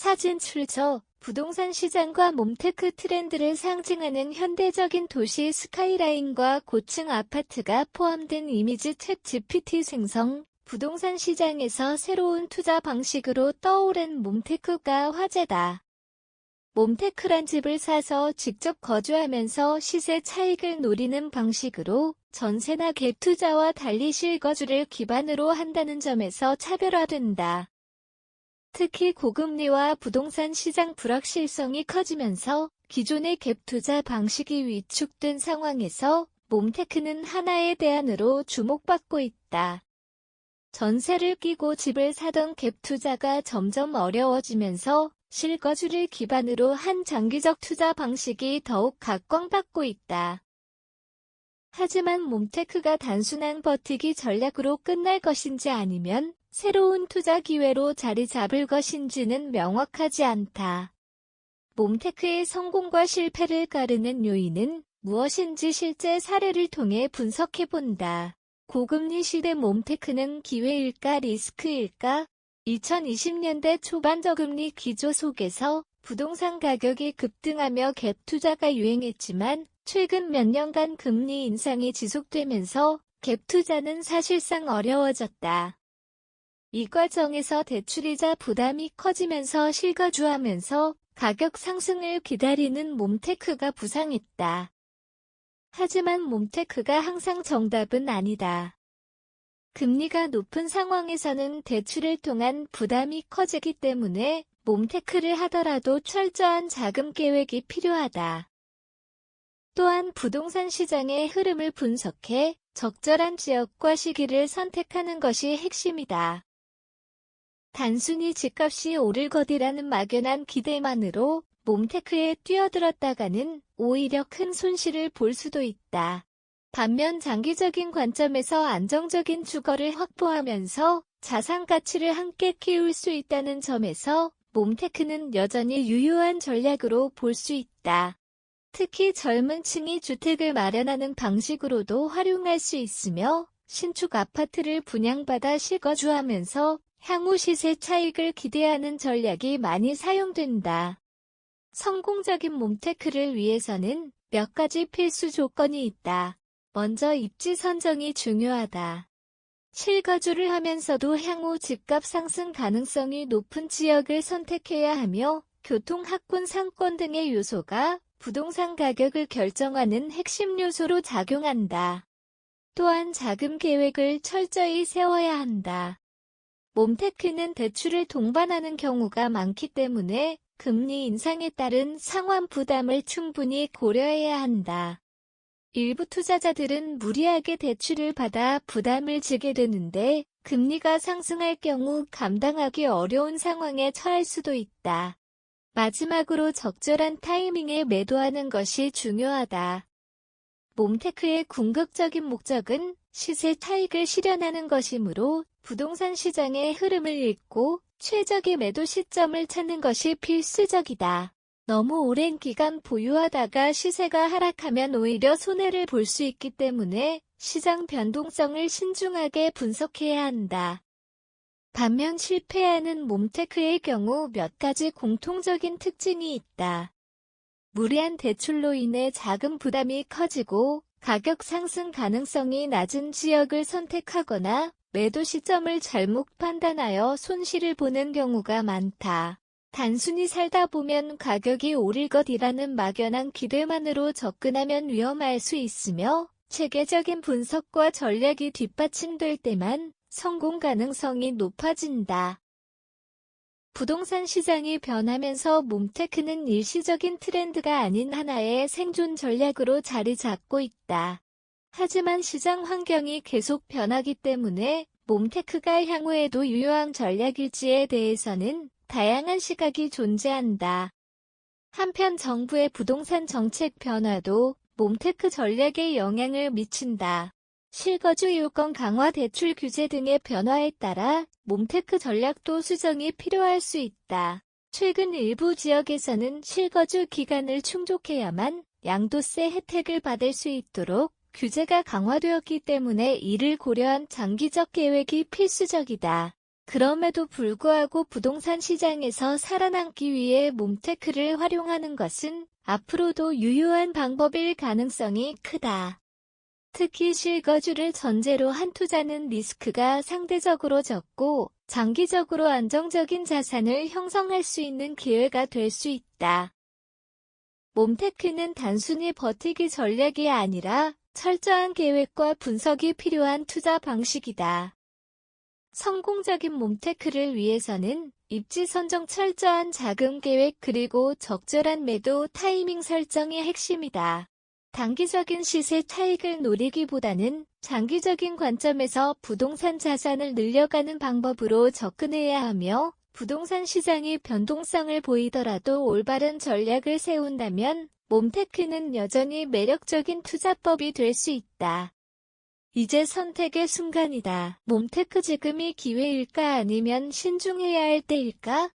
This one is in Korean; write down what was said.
사진 출처 부동산 시장과 몬테크 트렌드를 상징하는 현대적인 도시 스카이라인과 고층 아파트가 포함된 이미지 챗 GPT 생성 부동산 시장에서 새로운 투자 방식으로 떠오른 몬테크가 화제다. 몬테크란 집을 사서 직접 거주하면서 시세 차익을 노리는 방식으로 전세나 갭 투자와 달리 실거주를 기반으로 한다는 점에서 차별화된다. 특히 고금리와 부동산 시장 불확실성이 커지면서 기존의 갭 투자 방식이 위축된 상황에서 몬테크는 하나의 대안으로 주목받고 있다. 전세를 끼고 집을 사던 갭 투자가 점점 어려워지면서 실거주를 기반으로 한 장기적 투자 방식이 더욱 각광받고 있다. 하지만 몬테크가 단순한 버티기 전략으로 끝날 것인지 아니면 새로운 투자 기회로 자리 잡을 것인지는 명확하지 않다. 몬테크의 성공과 실패를 가르는 요인은 무엇인지 실제 사례를 통해 분석해본다. 고금리 시대 몬테크는 기회일까 리스크일까? 2020년대 초반 저금리 기조 속에서 부동산 가격이 급등하며 갭 투자가 유행했지만 최근 몇 년간 금리 인상이 지속되면서 갭 투자는 사실상 어려워졌다. 이 과정에서 대출이자 부담이 커지면서 실거주하면서 가격 상승을 기다리는 몬테크가 부상했다. 하지만 몬테크가 항상 정답은 아니다. 금리가 높은 상황에서는 대출을 통한 부담이 커지기 때문에 몬테크를 하더라도 철저한 자금 계획이 필요하다. 또한 부동산 시장의 흐름을 분석해 적절한 지역과 시기를 선택하는 것이 핵심이다. 단순히 집값이 오를 것이라는 막연한 기대만으로 몬테크에 뛰어들었다가는 오히려 큰 손실을 볼 수도 있다. 반면 장기적인 관점에서 안정적인 주거를 확보하면서 자산 가치를 함께 키울 수 있다는 점에서 몬테크는 여전히 유효한 전략으로 볼 수 있다. 특히 젊은 층이 주택을 마련하는 방식으로도 활용할 수 있으며 신축 아파트를 분양받아 실거주하면서 향후 시세 차익을 기대하는 전략이 많이 사용된다. 성공적인 몬테크를 위해서는 몇 가지 필수 조건이 있다. 먼저 입지 선정이 중요하다. 실거주를 하면서도 향후 집값 상승 가능성이 높은 지역을 선택해야 하며 교통, 학군, 상권 등의 요소가 부동산 가격을 결정하는 핵심 요소로 작용한다. 또한 자금 계획을 철저히 세워야 한다. 몬테크는 대출을 동반하는 경우가 많기 때문에 금리 인상에 따른 상환 부담을 충분히 고려해야 한다. 일부 투자자들은 무리하게 대출을 받아 부담을 지게 되는데 금리가 상승할 경우 감당하기 어려운 상황에 처할 수도 있다. 마지막으로 적절한 타이밍에 매도하는 것이 중요하다. 몬테크의 궁극적인 목적은 시세 차익을 실현하는 것이므로 부동산 시장의 흐름을 읽고 최적의 매도 시점을 찾는 것이 필수적이다. 너무 오랜 기간 보유하다가 시세가 하락하면 오히려 손해를 볼 수 있기 때문에 시장 변동성을 신중하게 분석해야 한다. 반면 실패하는 몬테크의 경우 몇 가지 공통적인 특징이 있다. 무리한 대출로 인해 자금 부담이 커지고 가격 상승 가능성이 낮은 지역을 선택하거나 매도 시점을 잘못 판단하여 손실을 보는 경우가 많다. 단순히 살다 보면 가격이 오를 것이라는 막연한 기대만으로 접근하면 위험할 수 있으며 체계적인 분석과 전략이 뒷받침될 때만 성공 가능성이 높아진다. 부동산 시장이 변하면서 몬테크는 일시적인 트렌드가 아닌 하나의 생존 전략으로 자리 잡고 있다. 하지만 시장 환경이 계속 변하기 때문에 몬테크가 향후에도 유효한 전략일지에 대해서는 다양한 시각이 존재한다. 한편 정부의 부동산 정책 변화도 몬테크 전략에 영향을 미친다. 실거주 요건 강화 대출 규제 등의 변화에 따라 몬테크 전략도 수정이 필요할 수 있다. 최근 일부 지역에서는 실거주 기간을 충족해야만 양도세 혜택을 받을 수 있도록 규제가 강화되었기 때문에 이를 고려한 장기적 계획이 필수적이다. 그럼에도 불구하고 부동산 시장에서 살아남기 위해 몸테크를 활용하는 것은 앞으로도 유효한 방법일 가능성이 크다. 특히 실거주를 전제로 한 투자는 리스크가 상대적으로 적고 장기적으로 안정적인 자산을 형성할 수 있는 기회가 될 수 있다. 몸테크는 단순히 버티기 전략이 아니라 철저한 계획과 분석이 필요한 투자 방식이다. 성공적인 몸테크를 위해서는 입지 선정 철저한 자금 계획 그리고 적절한 매도 타이밍 설정이 핵심이다. 단기적인 시세 차익을 노리기보다는 장기적인 관점에서 부동산 자산을 늘려가는 방법으로 접근해야 하며 부동산 시장이 변동성을 보이더라도 올바른 전략을 세운다면 몸테크는 여전히 매력적인 투자법이 될 수 있다. 이제 선택의 순간이다. 몸테크 지금이 기회일까 아니면 신중해야 할 때일까?